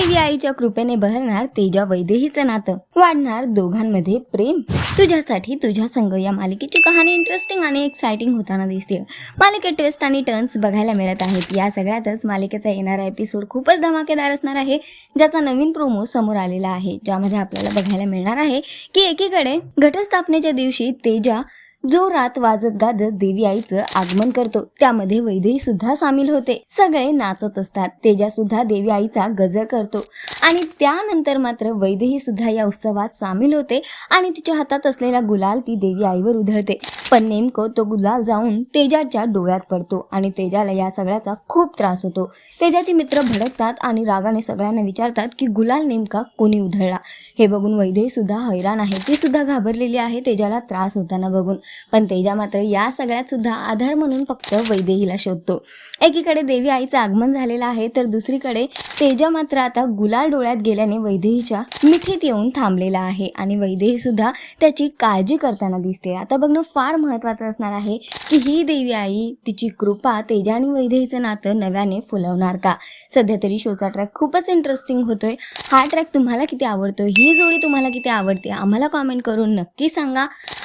देवी आईच्या कृपेने बहरणार तेजा वैदेहीचं नातं. वाढणार दोघांमध्ये प्रेम. तुझ्यासाठी तुझ्या संग या मालिकेची कहाणी इंटरेस्टिंग आणि एक्साइटिंग होताना दिसते. मालिकेत ट्विस्ट आणि टर्न्स बघायला मिळत आहेत. या सगळ्यातच मालिकेचा येणारा एपिसोड खूपच धमाकेदार असणार आहे. ज्याचा नवीन प्रोमो समोर आलेला आहे. ज्यामध्ये आपल्याला बघायला मिळणार आहे की एकीकडे घटस्थापनेच्या दिवशी तेजा जोरात वाजत गाजत देवी आईचं आगमन करतो त्यामध्ये वैदेही सुद्धा सामील होते. सगळे नाचत असतात तेजा सुद्धा देवी आईचा गजर करतो. आणि त्यानंतर मात्र वैदेही सुद्धा या उत्सवात सामील होते आणि तिच्या हातात असलेला गुलाल ती देवी आईवर उधळते. पण नेमकं तो गुलाल जाऊन तेजाच्या डोळ्यात पडतो आणि तेजाला या सगळ्याचा खूप त्रास होतो. तेजाचे मित्र भडकतात आणि रागाने सगळ्यांना विचारतात की गुलाल नेमका कोणी उधळला? हे बघून वैदेही सुद्धा हैराण आहे. ती सुद्धा घाबरलेली आहे तेजाला त्रास होताना बघून. पण तेजा मात्र या सगळ्यात सुद्धा आधार म्हणून फक्त वैदेहीला शोधतो. एकीकडे देवी आईचं आगमन झालेलं आहे तर दुसरीकडे तेजा मात्र आता गुलाल डोळ्यात गेल्याने वैदेहीच्या मिठीत येऊन थांबलेला आहे आणि वैदेही सुद्धा त्याची काळजी करताना दिसते. आता बघणं फार महत्त्वाचं असणार आहे की ही देवी आई तिची कृपा तेजा आणि वैदेहीचं नातं नव्याने फुलवणार का? सध्या तरी शोचा ट्रॅक खूपच इंटरेस्टिंग होतोय. हा ट्रॅक तुम्हाला किती आवडतो? ही जोडी तुम्हाला किती आवडते? आम्हाला कॉमेंट करून नक्की सांगा.